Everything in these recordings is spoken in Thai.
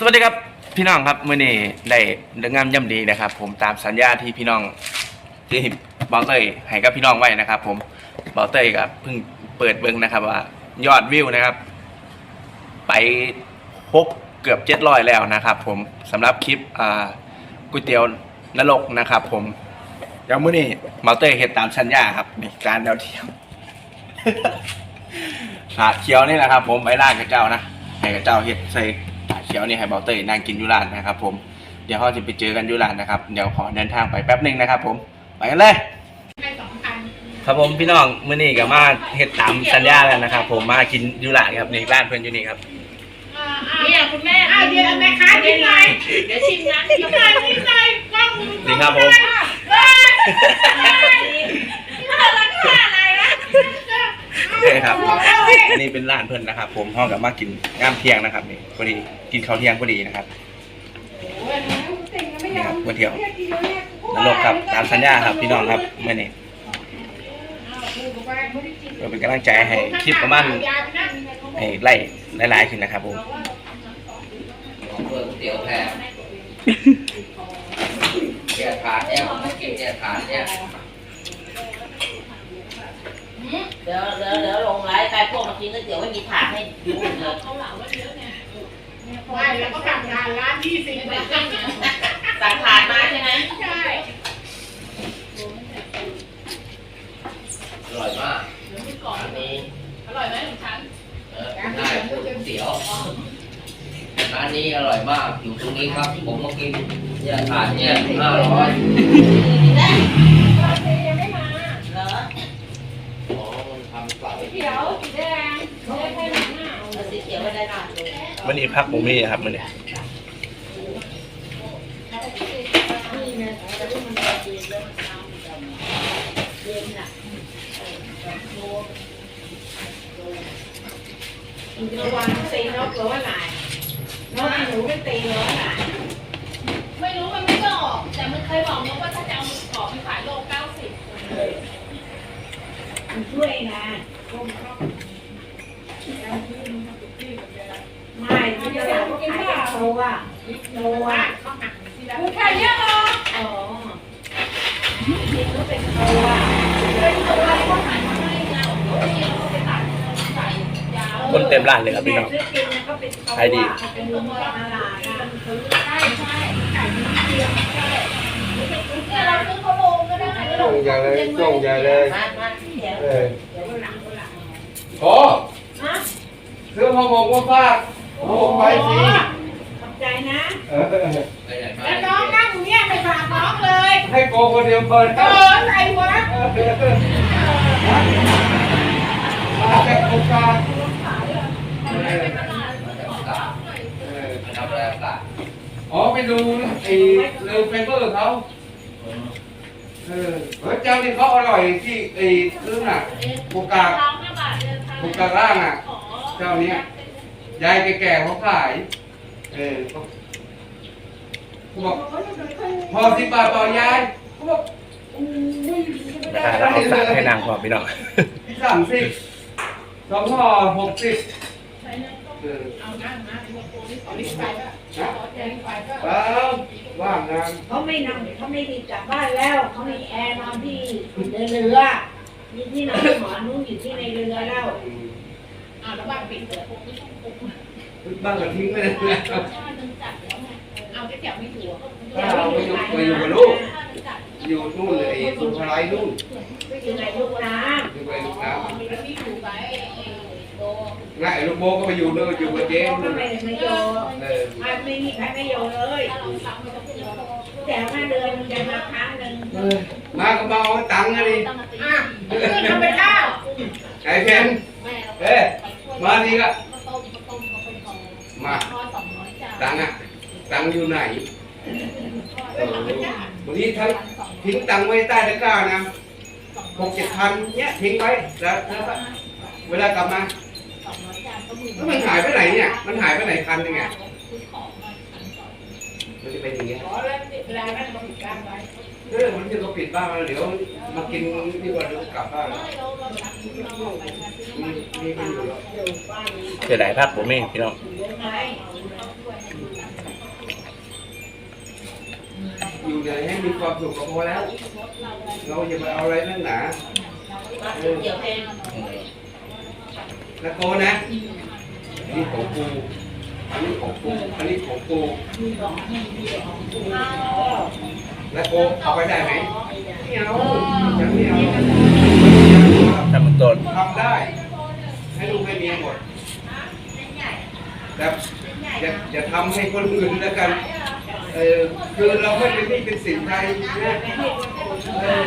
สวัสดีครับพี่น้องครับมื่อนี้ได้เรื่องงามย่ำดีนะครับ ผมตามสัญญาที่พี่น้องที่บอลเตยให้กับพี่น้องไว้นะครับ ผมบอลเตยก็เพิ่งเปิดเบิ้งนะครับ ว่ายอดวิวนะครับ ไปหกเกือบเจ็ดร้อยแล้วนะครับ ผมสำหรับคลิปอ่าก๋วยเตี๋ยวนรกนะครับ ผมเดี๋ยวมื่อนี้บอลเตยเฮ็ดตามสัญญาครับนี่การเดาเที่ยวขาเขียวนี่แหละครับ ผมไปร้ากับเจ้านะให้กับเจ้าเฮ็ดใส่ เขียวนี่ให้เบาเตยนั่งกินอยูร้านนะครับผมเดี๋ยวเขาจะไปเจอกันอยูร้านนะครับเดี๋ยวขอเดินทางไปแป๊บหนึงนะครับผมไปกันเลยให้สองพันครับผมพี่น้องมื้อนี้ก็มาเฮ็ดตามสัญญาแล้วนะครับ ผมมากินอยูร้านครับนี่ร้านเพื่อนอยู่นี่ครับเนี่ยคุณแม่อ้าวเดี๋ยวแม่ค้าชิมหน่อยเดี๋ยวชิมนะชิมหน่อยชิมหน่อยกล้องมือนี่ครับผม เฮ้ยน่ารักขนาดไหนวะ นี่ครับอันนี้เป็นร้านเพื่อนนะครับ ผมห้องกับมากินงามเที่ยงนะครับนี่พอดีกินข้าวเที่ยงพอดีนะครับนี่ครับก๋วยเตี๋ยวนรกครับตามสัญญาครับพี่น้องครับมื้อนี้เพื่อเป็นกำลังใจให้คลิปประมาณให้ไล่หลายๆขึ้นนะครับผมของเบอร์ก๋วยเตี๋ยวแพงเนี่ยถาดเนี่ยผมไม่กินเนี่ยถาดเนี่ย เดี๋ยวเดี๋ยวเดี๋ยว ลงไลฟ์ไปพวกมากินก๋วยเตี๋ยวไม่มีถาดให้ดูเลยไม่แล้วก็กลับงานร้านยี่สิบเลยสั่งถาดมาใช่ไหมใช่อร่อยมากอันนี้อร่อยไหมของฉันเออได้ก๋วยเตี๋ยวร้านนี้อร่อยมากอยู่ตรงนี้ครับ ผมมากินเนี่ยถาดเนี่ยห้าร้อย เลยวันนี้พักผมนี่ครับวันนี้ระวังตีนกหรือว่าไหนนกหนูไม่ตีหรือว่าไหนไม่รู้มันไม่ก็ออก แต่มันเคยบอกนกว่าถ้าจะเอาหมึกกรอบไปขายโลเก้าสิบช่วยนะไม่ที่ จะขายเป็นโตอะโตอะคือแค่เนี้ยเหรออ๋อที่เขาเป็นโตอะเป็นตัวก็ขายมาให้เราเดี๋ยวเราไปตัดใส่ยาวคนเต็มร้านเลยครับพี่น้องซื้อกินเนี่ยก็เป็นโตขายดีอะเป็นมุมตลาดนะซื้อใช่ใช่ขายดีเดียวใช่เนี่ยเราซื้อเขาโลก็ได้ส่งใหญ่เลยส่งใหญ่เลยมามาเดี๋ยวเออเดี๋ยววันหลังวันหลังโอ้ซื้อพอบอกว่าฝาก โอ้ไปสิขอบใจนะ เออไปไหนมาแล้วน้องนั่งอยู่เนี่ยไม่ฝากน้องเลยให้โกคนเดียวเปิดเอครับออะไรวะมาจากโครงการมาจากตากเออมาทำอะไรตากอ๋อไปดูไอ้เรือไฟเบอร์เขาเออเฮ้ยเจ้านี่เขาอร่อยที่ไอ้ซื้อน่ะโคกาทองห้าบาทเดินทางโคกาล่างอะขอเจ้าเนี้ย ยายแก่ๆเขาขาย เออเขาเขาบอกพอสิบบาทต่อยายเขาบอกราคาเราเอาสั่งให้นางพอพี่น้องสามสิบสองห่อหกสิบเออเอานั่งนะไอ้พวกโกนี่ขอรีบไปก็นะขอแจ้งไปก็เปล่าว่างงานเขาไม่นำเขาไม่รีบกลับบ้านแล้ว เขามีแอร์นอนที่ในเรือมีที่นอนหมอนุ่งอยู่ที่ในเรือแล้ว อืม อ่าแล้วบ้านปิดเปิดปุ๊บไม่ต้องปุ๊บบ้านก็ทิ้งไปเลยนะถ้ามันจัดแล้วไงเอาแค่แถวไม่ถูกป้าเอาไปอยู่ไปอยู่กับลูกถ้ามันจัดอยู่นู่นเลยไอ้สุภาลัยนู่นไปอยู่ในลูกน้อยู่ไปลูกน้มีแล้วที่อยู่ไปโดำง่ายลูกโบก็ไปอยู่ด้วยอยู่กับเจ๊ำก็นู่นไม่น่ะได้ไม่โยเออมันไม่มีใครไม่โยเลยถ้าเราสั่งมันจะเป็นเราแต่ห้าเดือนมันจะมาครั้งหนึ่งเออมาก็มาเอาตังค์กันดิตั้งแต่อะขึ้นทำไปข้าวไอ้เพนแม่เราเอ้ย มาดีก็ก็ต้มก็ต้มก็เป็นของมาทอดสองร้อยจานตังค์อะตังค์อยู่ไหนเออวันนี้ทั้งทิ้งตังค์ไว้ใต้ตะกร้านะหกเจ็ดพันเนี้ยทิ้งไว้แล้วแล้วก็เวลากลับมาสองร้อยจานก็หมื่นแล้วมันหายไปไหนเนี่ย มันหายไปไหนพันหนึงไงซื้อของมาพันสองมันจะเป็นอย่างเงี้ยขอแล้วติด เออมันจะต้องปิดบ้างแล้วเดี๋ยวมากินดีกว่าเดี๋ยวกลับบ้านมีมีมันอยู่แล้วเสียดายภาพผมเองพี่น้องอยู่เลยให้มีความสุขก็พอแล้ว เราอย่าไปเอาอะไรนั่งหนาเออแล้วโกนะนี่ของกู อันนี้ของกูอันนี้ของกูแล้วโกเอาไปได้ไหมไม่เอาฉันไม่เอาทำมันต้นทำได้ ให้ลูกให้เมียหมดแต่อย่าอย่าทำให้คนอื่นแล้วกันเออคือเราไม่เป็นหนี่เป็นสินใครนะเออ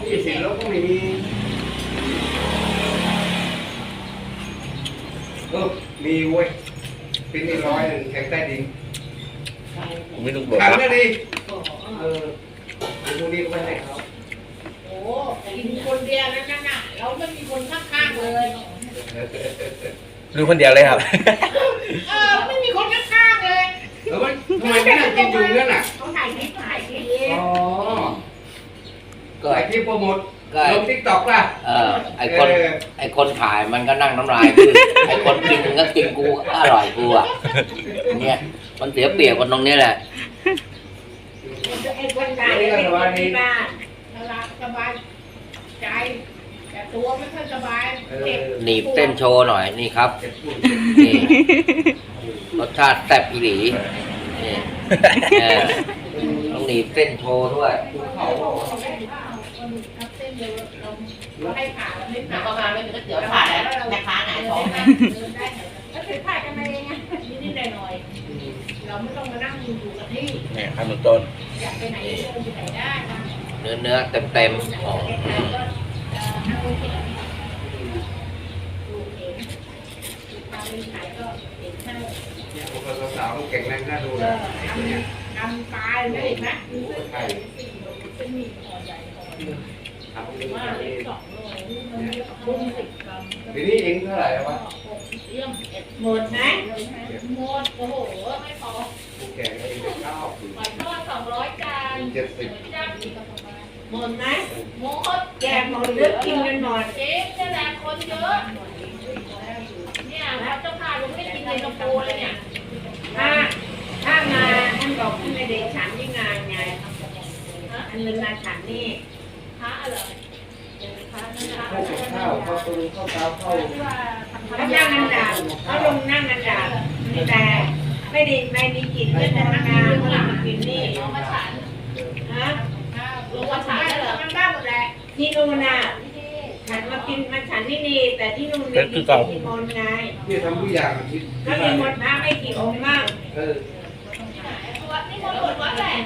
หนี่สินเราก็ไม่มีเออมีเว้ย เป็นนี่ร้อยหนึ่งแข่งใต้ดินไม่ต้องบอกขันว่าก็ดีเออไอ้พวกนี้ก็ไม่ให้เขาโอ้กินคนเดียวนั่นน่ะเราไม่มีคนข้างๆเลยดูคนเดียวเลยครับ เออไม่มีคนข้างๆเลยแล้วมันทำไมไม่นั่งกินอยู่นั่นน่ะเขาถ่ายคลิปถ่ายคลิปอ๋อก็ไอ้ที่โปรโมท ก็ลงทิกตอกล่ะ เออไอคนไอคนถ่ายมันก็นั่งน้ำลายคือ ไอคนกินมันก็กินกูก็อร่อยกูอะเนี่ยมันเสียเปรียบกันตรงนี้แหละ ไอ้คนถ่ายเป็นคนที่บ้านสบายสบายใจ แต่ตัวไม่ค่อยสบายเอเจ็บอหนีบเต้นโชว์หน่อยนี่ครับเจ็บปวดนี่รสชาติแซ่บอีหลีนี่เออต้องหนีบเต้นโชว์ด้วย เขา ให้ผ่าแล้วไม่แล้วผ่าก็มาไม่มีก๋วยเตี๋ยวขาดแล้วแม่ค้าหงายท้องนะก็ถือผ่ากันมาเองไงนิดๆหน่อยๆเราไม่ต้องมานั่งอยู่กับที่เนี่ยทำมันต้นอยากไปไหนเดินไปไหนได้นะเนื้อเนื้อเต็มเต็มๆอ๋อพวกเราสาวๆแข็งแรงน่าดูนะเนี่ยทำตายไม่เห็นไหมใช่ ทำเป็นแบบนี้ทีนี้เองเท่าไหร่วะหมดไหมหมดโอ้โหไม่พอกูแก่เองเก้าสิบหอยทอดสองร้อยจานเจ็ดสิบหมดไหมหมดแกหมดเลือกกินกันหมดเจ๊นี่แหละคนเยอะเนี่ยแล้วเจ้าพาลุงไม่ได้กินในกระโปงเลยเนี่ยถ้าถ้ามาท่านบอกท่านไม่ได้ฉันที่งานไงอันนึงมาฉันนี่ ระเหรอพระนั่นพระข้าวกับข้าวข้าวต้มข้าวเต้าข้าวที่ว่าเขานั่งกันดาเขาลงนั่งกันดาแต่ไม่ด้ไม่มีกลิ่นเรื่องธรรมดาเขาหลังมากินนี่เอามาฉันฮะลงมาฉันได้เหรอมันได้หมดแหละที่นู่นน่ะฉันมากินมาฉันที่นี่แต่ที่นู่นไม่มีกินที่มนไงที่ทำทุกอย่างที่ก็มีหมนต์พระไม่กี่องค์มากเออ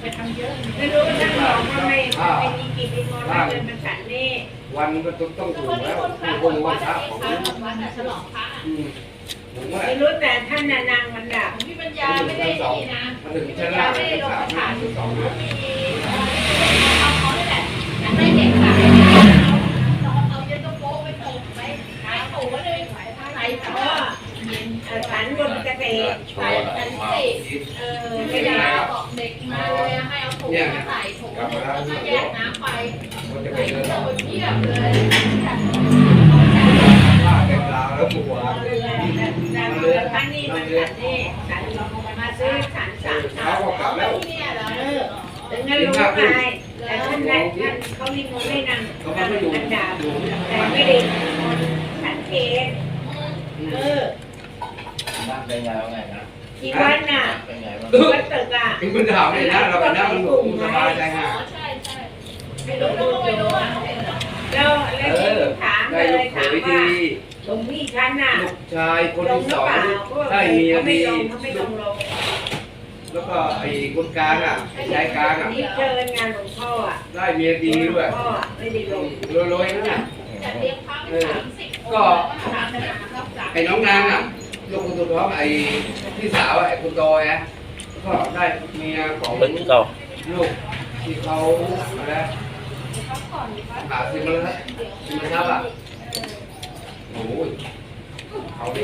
ไปทำเยอะไม่รู้ว่าท่านบอกว่าไมไม่มีกินที่มนต์มาเดินมาฉันนี่วันก็ต้องต้องแล้วถูกแล้วคนพระหมคงดวันพระของพระหมวัดแต่ฉลองพระอืมผมว่าไม่รู้แต่ท่านน่ะนางมันดับพี่ปัญญาไม่ได้ดีนะพี่ปัญญาไม่ได้ลงสามมาที่สองเขานะมีเอาเขาได้แหละอยากได้เด็กค่ะเอาเอาเย็นตะโพไปตกไปขายถูก็เลยขายผ้าไหนแต่ว่า ฉันบนเกษตรโชขายว์หน่อกัยนมาสิเออไม่ได้ลาบอกเด็กมาเลยให้เอาถุงมาใส่ถุงแล้วก็แยกน้ำไปใส่เป็นเที่ยวเทียบเลยผ้าแดงลาแล้วบัวเรือเรือท่านนี่มันฉันนี่ฉันมาซื้อฉันสามขันก็กลับแล้วเนี่ยเหรอถึงนั้นรู้ไงแต่ท่านได้ท่านเขามีมนต์ไม่นำนางไม่อยู่มันดับแต่ไม่ได้ฉันเองเออ บ้านเป็นไงว่าไงนะกี่วันน่ะเป็นไงบ้างวันตึกอะถึงมันถามเลยนะเราไปนั่งมันหนุนสบายใจอ๋ฮะอใช่ใช่ไม่ไม่รู้รู้ Ừ. ก็ไม่รู้อะแล้วแล้วเออถามได้เลลูยกเขถามยว่าดีหลวงพี่ฉันน่ะลูกชายคนลงที่หสรือองเปล่าได้เมียเขาไม่ดีลงเขาไม่ลงลงแล้วก็ไอ้คนกลางอะไอ้ยายกลางอะที่เจองานหลวงพ่ออะได้เมียดีด้วยพ่อไม่ได้ลงรวยๆนั่นน่ะแต่เลี้ยงพระไปสามสิบองค์ก็สามสิบครับสามไอ้น้องนางอะ ลูกคนสุดท้องไอ้พี่สาวอะไอ้คุณโตอะก็ได้เมียของเบิ้งเราลูกที่เขาอะไรนะหาซิมแล้วซิมแล้วอะโอ้ยเขาได้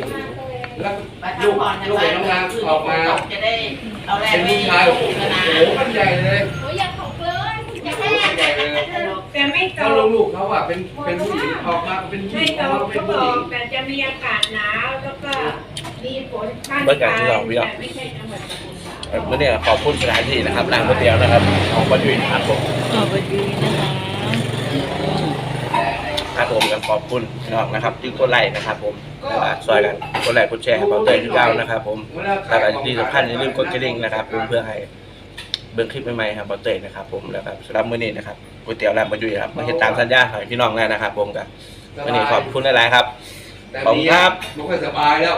แล้วไปลูกพักผ่อนกันลูกไปไอ้น้องนางออกมาจะได้เอาแรงเป็นไปผู้ชายโอ้โหกันนะมันใหญ่เลยโอ้ยอยากถกเลยอยากมัให้นใหญ่เลยแต่ไม่โตก็ลูกๆเขาอะเป็นเป็นผู้หญิงออกมาเป็นผู้หไม่ญิงโตออกมาเป็นเขาบผู้อหญิกงแต่จะมีอากาศหนาวแล้วก็ มีฝนข้ากายแต่ไม่ใช่จังวัดสมุทราครเมื่อนี้ขอบคุณสถานที่นะครับร้านก๋วยเตี๋ยวนะครับ ของบดุยครับผมขอบคุณนะคะครับผมกับขอบคุณพี่น้องนะครับที่กดไลค์นะครับผมแล้วก็ช่วยกันกดไลค์กดแชร์ให้เบาเตยที่เก้านะครับ ผมแล้วก็ที่สำคัญอย่าลืมกดกระดิ่งนะครับผมเพื่อให้เบิ่งคลิปใหม่ๆครับบาเตยนะครับ ผมแล้วก็สำหรับมื้อนี้นะครับก๋วยเตี๋ยวร้านบดุยครับมาเฮ็ดตามสัญญาของพี่น้องแล้วนะครับ ผมกับมื้อนี้ขอบคุณหลายๆครับขอบคุณครับไม่ค่อยสบายแล้ว